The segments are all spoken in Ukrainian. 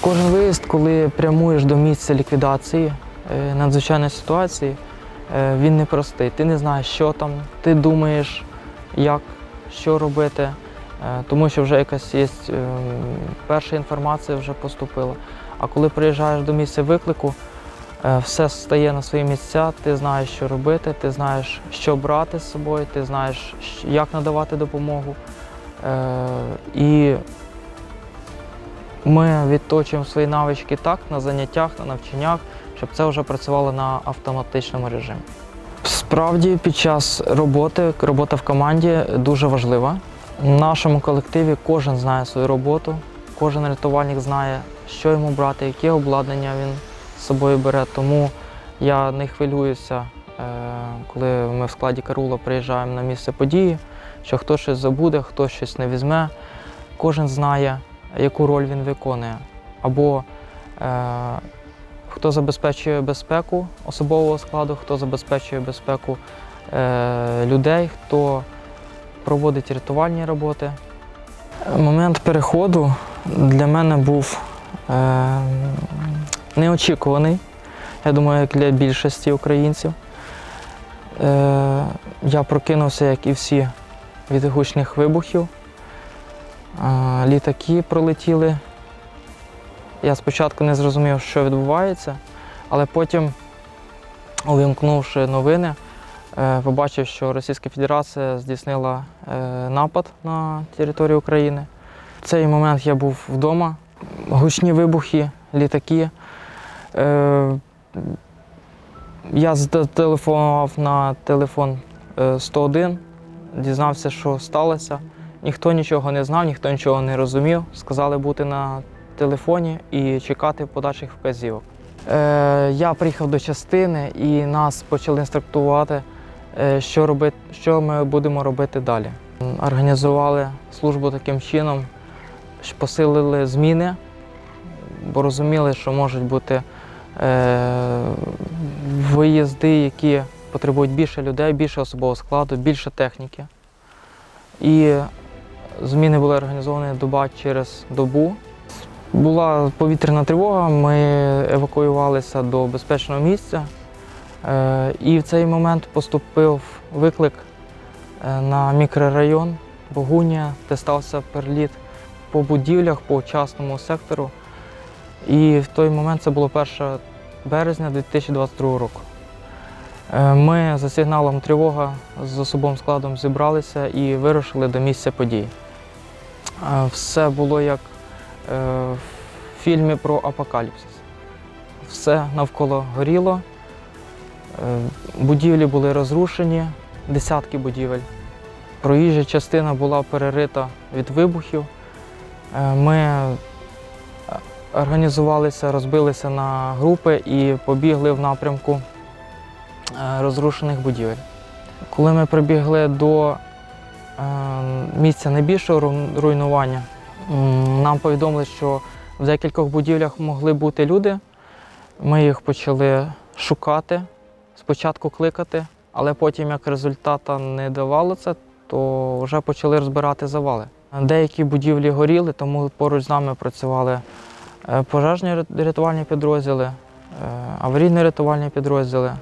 Кожен виїзд, коли прямуєш до місця ліквідації е, надзвичайної ситуації, е, він непростий. Ти не знаєш, що там, ти думаєш, як, що робити, тому що вже якась є е, перша інформація вже поступила. А коли приїжджаєш до місця виклику, е, все стає на свої місця, ти знаєш, що робити, ти знаєш, що брати з собою, ти знаєш, як надавати допомогу. Е, І ми відточуємо свої навички так на заняттях, на навчаннях, щоб це вже працювало на автоматичному режимі. Справді, під час роботи, робота в команді дуже важлива. В нашому колективі кожен знає свою роботу, кожен рятувальник знає, що йому брати, яке обладнання він з собою бере. Тому я не хвилююся, е, коли ми в складі Карула приїжджаємо на місце події, що хтось щось забуде, хтось щось не візьме. Кожен знає, яку роль він виконує. Або е, хто забезпечує безпеку особового складу, хто забезпечує безпеку е, людей, хто проводить рятувальні роботи. Момент переходу для мене був е, неочікуваний, я думаю, як для більшості українців. Е, я прокинувся, як і всі, від гучних вибухів. А, Літаки пролетіли. Я спочатку не зрозумів, що відбувається, але потім, увімкнувши новини, е, побачив, що Російська Федерація здійснила е, напад на територію України. В цей момент я був вдома, гучні вибухи, літаки. Е, Я зателефонував на телефон е, 101, дізнався, що сталося. Ніхто нічого не знав, ніхто нічого не розумів. Сказали бути на телефоні і чекати подальших вказівок. Е, я приїхав до частини і нас почали інструктувати, е, що, робити, що ми будемо робити далі. Організували службу таким чином, що посилили зміни, бо розуміли, що можуть бути е, виїзди, які потребують більше людей, більше особового складу, більше техніки. І зміни були організовані доба через добу. Була повітряна тривога, ми евакуювалися до безпечного місця. Е, І в цей момент поступив виклик е, на мікрорайон Богуня, де стався переліт по будівлях, по частному сектору. І в той момент це було 1 березня 2022 року. Е, Ми за сигналом тривога з особовим складом зібралися і вирушили до місця подій. Все було як в фільмі про апокаліпсис. Все навколо горіло, будівлі були розрушені, десятки будівель. Проїжджа частина була перерита від вибухів. Е, Ми е, організувалися, розбилися на групи і побігли в напрямку е, розрушених будівель. Коли ми прибігли до е, місця найбільшого руйнування, нам повідомили, що в декількох будівлях могли бути люди. Ми їх почали шукати, спочатку кликати, але потім, як результата не давало це, то вже почали розбирати завали. Деякі будівлі горіли, тому поруч з нами працювали е, пожежні рятувальні підрозділи, е, аварійні рятувальні підрозділи.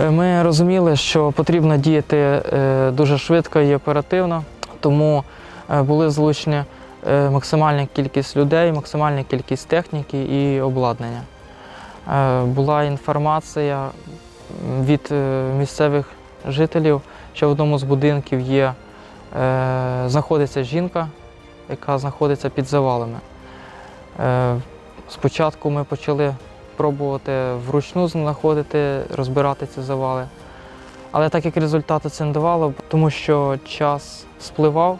Ми розуміли, що потрібно діяти е, дуже швидко і оперативно, тому е, були залучені е, максимальна кількість людей, максимальна кількість техніки і обладнання. Е, Була інформація від е, місцевих жителів, що в одному з будинків є, е, знаходиться жінка, яка знаходиться під завалами. Е, Спочатку ми почали пробувати вручну знаходити, розбирати ці завали. Але так як результату це не давало, тому що час спливав,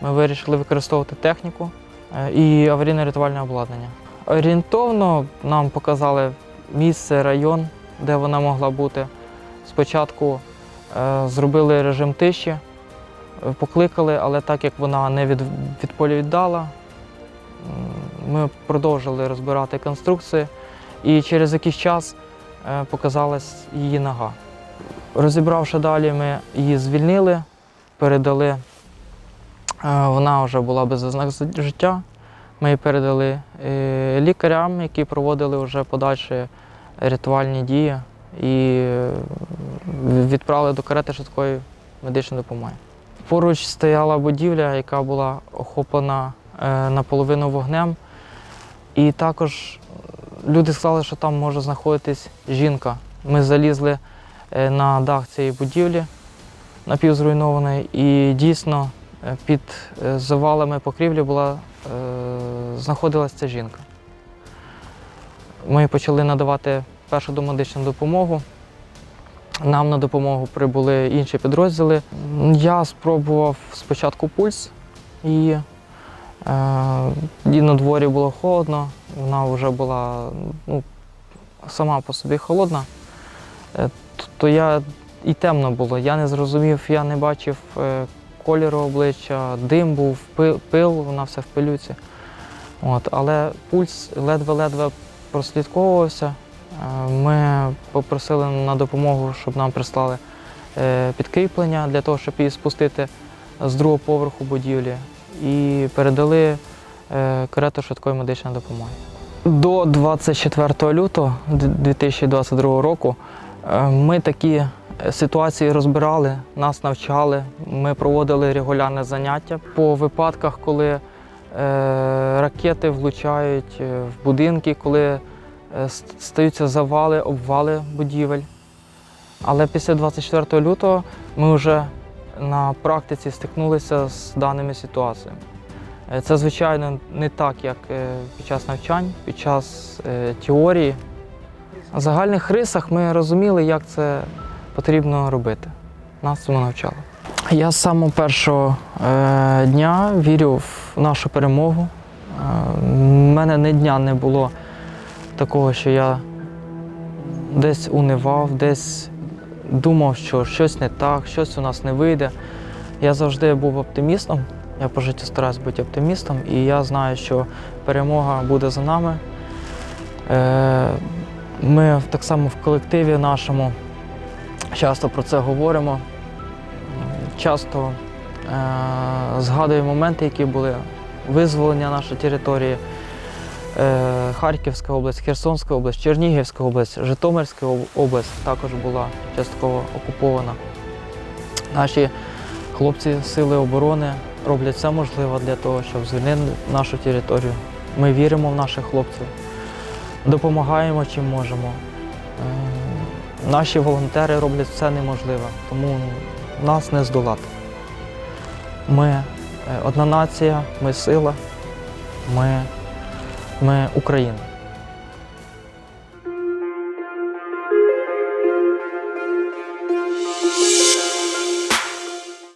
Ми вирішили використовувати техніку е, і аварійно-рятувальне обладнання. Орієнтовно нам показали місце, район, де вона могла бути. Спочатку е, зробили режим тиші, е, покликали, але так як вона не від, ми продовжили розбирати конструкції і через якийсь час е, показалась її нога. Розібравши далі, ми її звільнили, передали. Е, Вона вже була без ознак життя. Ми її передали е, лікарям, які проводили вже подальші рятувальні дії і відправили до карети швидкої медичної допомоги. Поруч стояла будівля, яка була охоплена наполовину вогнем. І також люди сказали, що там може знаходитись жінка. Ми залізли е, на дах цієї будівлі напівзруйнованої, і дійсно е, під е, завалами покрівлі була, знаходилася ця жінка. Ми почали надавати першу домедичну допомогу. Нам на допомогу прибули інші підрозділи. Я спробував спочатку пульс е, і на дворі було холодно, вона вже була ну, сама по собі холодна. Е, то я і темно було. Я не зрозумів, я не бачив е, кольору обличчя, дим був, пил, вона все в пилюці. От, але пульс ледве-ледве прослідковувався. Е, Ми попросили на допомогу, щоб нам прислали е, підкріплення для того, щоб її спустити з другого поверху будівлі і передали е, карету швидкої медичної допомоги. До 24 лютого 2022 року е, ми такі ситуації розбирали, нас навчали. Ми проводили регулярне заняття по випадках, коли е, ракети влучають е, в будинки, коли е, стаються завали, обвали будівель. Але після 24 лютого ми вже на практиці стикнулися з даними ситуаціями. Е, Це, звичайно, не так, як е, під час навчань, під час е, теорії. В загальних рисах ми розуміли, як це потрібно робити. Нас цьому навчали. Я з самого першого дня вірю в нашу перемогу. У мене ні дня не було такого, що я десь унивав, десь думав, що щось не так, щось у нас не вийде. Я завжди був оптимістом. Я по життю стараюсь бути оптимістом, і я знаю, що перемога буде за нами. Е, Ми так само в колективі нашому часто про це говоримо. Часто е, згадуємо моменти, які були визволення нашої території. Е, Харківська область, Херсонська область, Чернігівська область, Житомирська область також була частково окупована. Наші хлопці Сили оборони роблять все можливе для того, щоб звільнити нашу територію. Ми віримо в наших хлопців, допомагаємо чим можемо. Е, Наші волонтери роблять все неможливе, тому нас не здолати. Ми е, одна нація, ми сила, ми, ми Україна.